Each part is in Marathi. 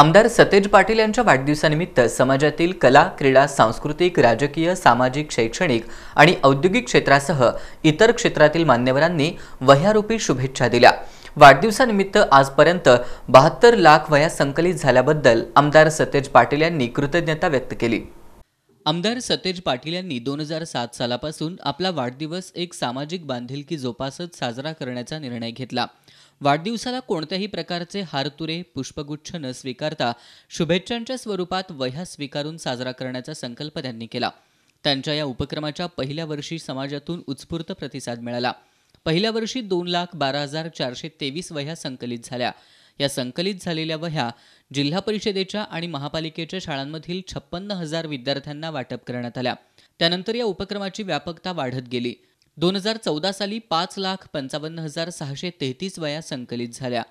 आमदार सतेज पाटील यांच्या वाढदिवसानिमित्त समाजातील कला क्रीडा सांस्कृतिक राजकीय सामाजिक शैक्षणिक आणि औद्योगिक क्षेत्रासह इतर क्षेत्रातील मान्यवरांनी वह्यारूपी शुभेच्छा दिल्या. वाढदिवसानिमित्त आजपर्यंत बहात्तर लाख वया संकलित झाल्याबद्दल आमदार सतेज पाटील यांनी कृतज्ञता व्यक्त केली. आमदार सतेज पाटील यांनी दोन हजार सात सालापासून आपला वाढदिवस एक सामाजिक बांधिलकी जोपासत साजरा करण्याचा निर्णय घेतला. वाढदिवसाला कोणत्याही प्रकारचे हारतुरे पुष्पगुच्छ न स्वीकारता शुभेच्छांच्या स्वरूपात वह्या स्वीकारून साजरा करण्याचा संकल्प त्यांनी केला. त्यांच्या या उपक्रमाच्या पहिल्या वर्षी समाजातून उत्स्फूर्त प्रतिसाद मिळाला. पहिल्या वर्षी दोन लाख बारा हजार चारशे तेवीस वह्या संकलित झाल्या. या संकलित झालेल्या वह्या जिल्हा परिषदेच्या आणि महापालिकेच्या शाळांमधील छप्पन्न हजार विद्यार्थ्यांना वाटप करण्यात आल्या. त्यानंतर या उपक्रमाची व्यापकता वाढत गेली. दोन हजार चौदा साली पाच लाख पंचावन्न हजार सहाशे तेहतीस वया संकलित झाल्या.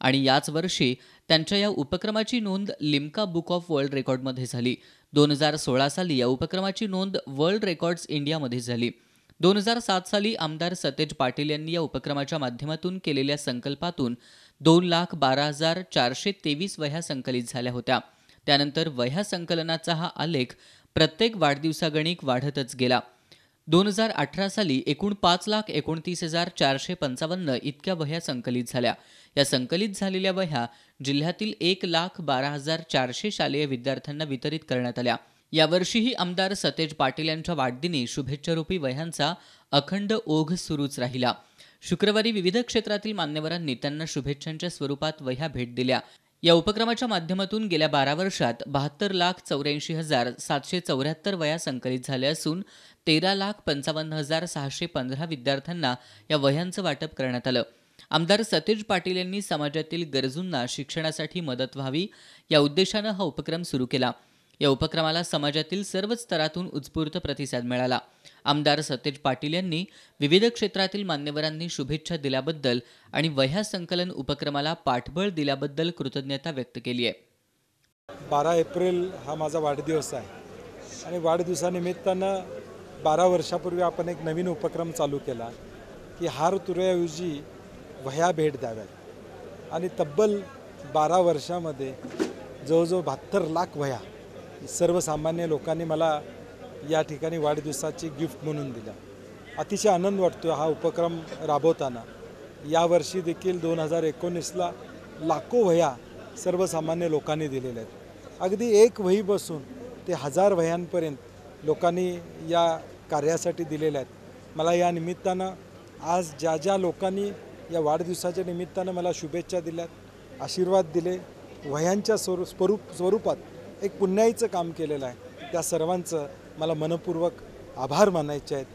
आणि याच वर्षी त्यांच्या या उपक्रमाची नोंद लिम्का बुक ऑफ वर्ल्ड रेकॉर्डमध्ये झाली. दोन हजार सोळा साली या उपक्रमाची नोंद वर्ल्ड रेकॉर्ड्स इंडियामध्ये झाली. दोन हजार सात साली आमदार सतेज पाटील यांनी या उपक्रमाच्या माध्यमातून केलेल्या संकल्पातून दोन लाख बारा हजार चारशे तेवीस वह्या संकलित झाल्या होत्या. त्यानंतर वह्या संकलनाचा हा आलेख प्रत्येक वाढदिवसागणिक वाढतच गेला. दोन हजार अठरा साली एकूण पाच लाख एकोणतीस हजार चारशे पंचावन्न इतक्या वह्या संकलित झाल्या. या संकलित झालेल्या वह्या जिल्ह्यातील एक लाख बारा हजार चारशे शालेय विद्यार्थ्यांना वितरित करण्यात आल्या. यावर्षीही आमदार सतेज पाटील यांच्या वाढदिनी शुभेच्छारूपी वह्यांचा अखंड ओघ सुरूच राहिला. शुक्रवारी विविध क्षेत्रातील मान्यवरांनी त्यांना शुभेच्छांच्या स्वरूपात वह्या भेट दिल्या. या उपक्रमाच्या माध्यमातून गेल्या बारा वर्षात बहात्तर लाख चौऱ्याऐंशी हजार सातशे चौऱ्याहत्तर वया संकलित झाल्या असून तेरा लाख पंचावन्न हजार सहाशे पंधरा विद्यार्थ्यांना या वह्यांचं वाटप करण्यात आलं. आमदार सतेज पाटील यांनी समाजातील गरजूंना शिक्षणासाठी मदत व्हावी या उद्देशानं हा उपक्रम सुरू केला. या उपक्रमाला समाजातील सर्व स्तरातून उत्स्फूर्त प्रतिसाद मिळाला. आमदार सतेज पाटील यांनी विविध क्षेत्रातील मान्यवरांनी शुभेच्छा दिल्याबद्दल आणि वह्या संकलन उपक्रमाला पाठबळ दिल्याबद्दल कृतज्ञता व्यक्त केली आहे. बारा एप्रिल हा माझा वाढदिवस आहे. आणि वाढदिवसानिमित्तानं बारा वर्षापूर्वी आपण एक नवीन उपक्रम चालू केला की हार तुऱ्याऐवजी वह्या भेट द्याव्यात. आणि तब्बल बारा वर्षामध्ये जवळजवळ बहात्तर लाख वह्या सर्वसामान्य लोकांनी मला या ठिकाणी वाढदिवसाची गिफ्ट म्हणून दिल्या अतिशय आनंद वाटतो हा उपक्रम राबवताना. यावर्षी देखील दोन हजार एकोणीसला लाखो वह्या सर्वसामान्य लोकांनी दिलेल्या आहेत. अगदी एक वही बसून ते हजार वह्यांपर्यंत लोकांनी या कार्यासाठी दिलेल्या आहेत. मला या निमित्तानं आज ज्या ज्या लोकांनी या वाढदिवसाच्या निमित्तानं मला शुभेच्छा दिल्यात आशीर्वाद दिले वह्यांच्या स्वरू स्वरूप स्वरूपात एक पुण्याईचं काम केलेलं आहे. त्या सर्वांचं मला मनपूर्वक आभार मानायचे आहेत.